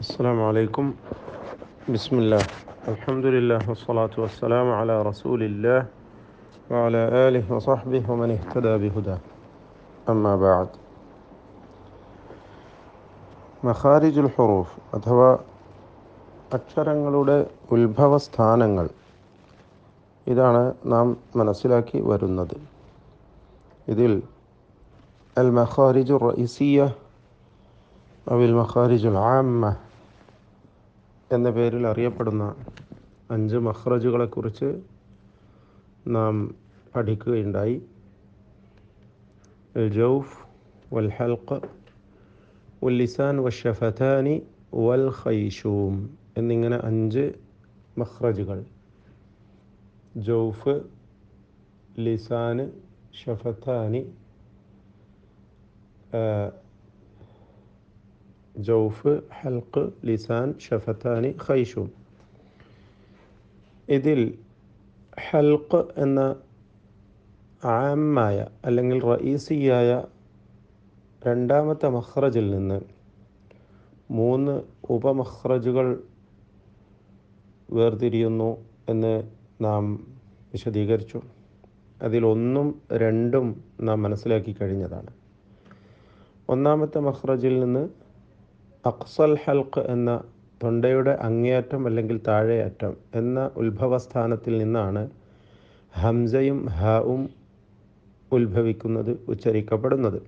السلام عليكم بسم الله الحمد لله والصلاة والسلام على رسول الله وعلى آله وصحبه ومن اهتدى بهداه أما بعد മഖാരിജുൽ ഹുറൂഫ് അഥവാ അക്ഷരങ്ങളുടെ ഉത്ഭവസ്ഥാനങ്ങൾ ഇതാണ് നാം മനസ്സിലാക്കി വരുന്നത് ഇതിൽ അൽ മഖാരിജു റഇസിയ അവിൽ മഖാരിജുൽ ആമ്മ എന്ന പേരിൽ അറിയപ്പെടുന്ന അഞ്ച് മഹ്റജുകളെക്കുറിച്ച് നാം പഠിക്കുകയുണ്ടായി. ജൗഫ് വൽ ഹൽഖ് വല്ലിസാൻ വഷഫത്താനി വൽ ഖൈഷൂം എന്നിങ്ങനെ അഞ്ച് മഹ്റജുകൾ ജൗഫ് ലിസാന് ഷഫത്താനി ജൗഫ് ഹൽക്ക് ലിസാൻ ഷഫത്താനി ഖൈഷൂം. ഇതിൽ ഹൽക്ക് എന്ന ആമായ അല്ലെങ്കിൽ റഈസിയായ രണ്ടാമത്തെ മഹ്റജിൽ നിന്ന് മൂന്ന് ഉപമഹ്റജുകൾ വേർതിരിയുന്നു എന്ന് നാം വിശദീകരിച്ചു. അതിലൊന്നും രണ്ടും നാം മനസ്സിലാക്കി കഴിഞ്ഞതാണ്. ഒന്നാമത്തെ മഹ്റജിൽ നിന്ന് അക്സൽ ഹൽക്ക് എന്ന തൊണ്ടയുടെ അങ്ങേയറ്റം അല്ലെങ്കിൽ താഴെയറ്റം എന്ന ഉത്ഭവസ്ഥാനത്തിൽ നിന്നാണ് ഹംസയും ഹാവും ഉത്ഭവിക്കുന്നത് ഉച്ചരിക്കപ്പെടുന്നത്.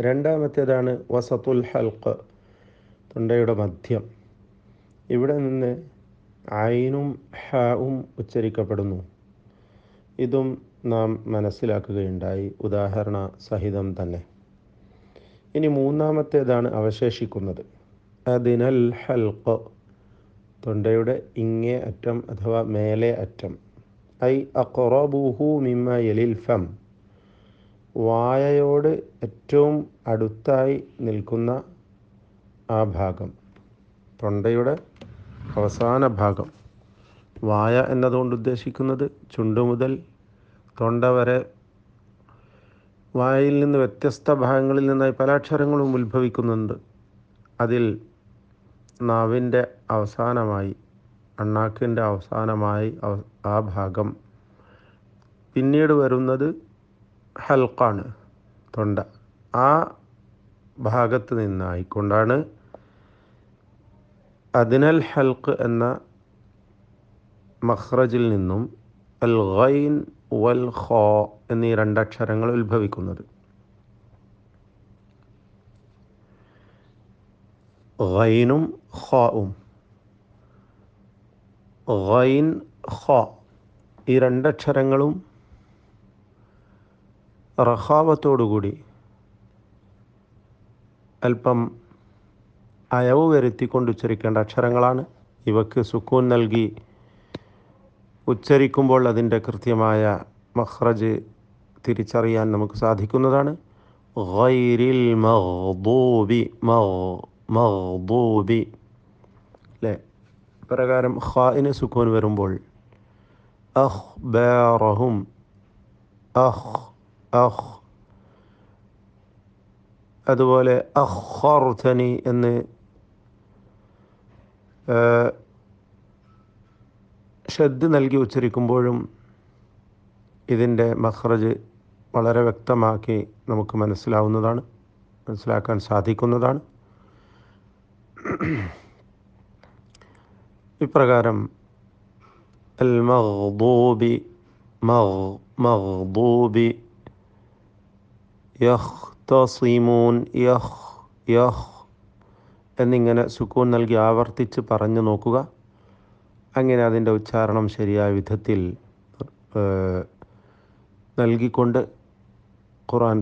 രണ്ടാമത്തേതാണ് വസത്തുൽ ഹൽക്ക് തൊണ്ടയുടെ മധ്യം. ഇവിടെ നിന്ന് ഐനും ഹാവും ഉച്ചരിക്കപ്പെടുന്നു. ഇതും നാം മനസ്സിലാക്കുകയുണ്ടായി. ഉദാഹരണ സഹിതം തന്നെ. ഇനി മൂന്നാമത്തേതാണ് അവശേഷിക്കുന്നത്. അതിനൽ ഹൽക്ക് തൊണ്ടയുടെ ഇങ്ങേ അറ്റം അഥവാ മേലെ അറ്റം. ഐ അക്കൊറോബൂഹു മിമ്മ എലിൽ ഫം വായയോട് ഏറ്റവും അടുത്തായി നിൽക്കുന്ന ആ ഭാഗം. തൊണ്ടയുടെ അവസാന ഭാഗം. വായ എന്നതുകൊണ്ട് ഉദ്ദേശിക്കുന്നത് ചുണ്ടു മുതൽ തൊണ്ട വരെ വായയിൽ നിന്ന് വ്യത്യസ്ത ഭാഗങ്ങളിൽ നിന്നായി പല അക്ഷരങ്ങളും ഉത്ഭവിക്കുന്നുണ്ട്. അതിൽ നാവിന്റെ അവസാനമായി അണ്ണാക്കിന്റെ അവസാനമായി ആ ഭാഗം പിന്നീട് വരുന്നത് ഹൽക്കാണ് തൊണ്ട. ആ ഭാഗത്ത് നിന്നായിക്കൊണ്ടാണ് അദിനൽ ഹൽക്ക് എന്ന മഹ്റജിൽ നിന്നും അൽ ഗൈൻ വൽ ഖോ എന്നീ രണ്ടക്ഷരങ്ങൾ ഉത്ഭവിക്കുന്നത്. ഖൈനും ഖോവും ഖൈൻ ഖോ ഈ രണ്ടക്ഷരങ്ങളും റഹാവത്തോടുകൂടി അല്പം അയവ് വരുത്തിക്കൊണ്ട് ഉച്ചരിക്കേണ്ട അക്ഷരങ്ങളാണ്. ഇവക്ക് സുക്കൂൻ നൽകി ഉച്ചരിക്കുമ്പോൾ അതിന്റെ കൃത്യമായ മഹ്റജ് തിരിച്ചറിയാൻ നമുക്ക് സാധിക്കുന്നതാണ്. ഗൈരിൽ മഗ്ദൂബി മഗ്ദൂബി. അല്ലേ പ്രകാരം ഖായിന് സുക്കൂൻ വരുമ്പോൾ അഹ് ബേറഹും അഹ് അഹ് അതുപോലെ അഹ്ഹർത്തനി എന്ന് ഷദ് നൽകി ഉച്ചരിക്കുമ്പോഴും ഇതിന്റെ മഹ്റജ് വളരെ വ്യക്തമാക്കി നമുക്ക് മനസ്സിലാവുന്നതാണ് മനസ്സിലാക്കാൻ സാധിക്കുന്നതാണ്. ഇപ്രകാരം അൽ മഗ്ദൂബി മഗ് യഹ് യഹ്തസിമൂൻ യഹ് യഹ് എന്നിങ്ങനെ സുക്കൂൺ നൽകി ആവർത്തിച്ച് പറഞ്ഞു നോക്കുക. അങ്ങനെ അതിന്റെ ഉച്ചാരണം ശരിയായ വിധത്തിൽ നൽകിക്കൊണ്ട് ഖുർആൻ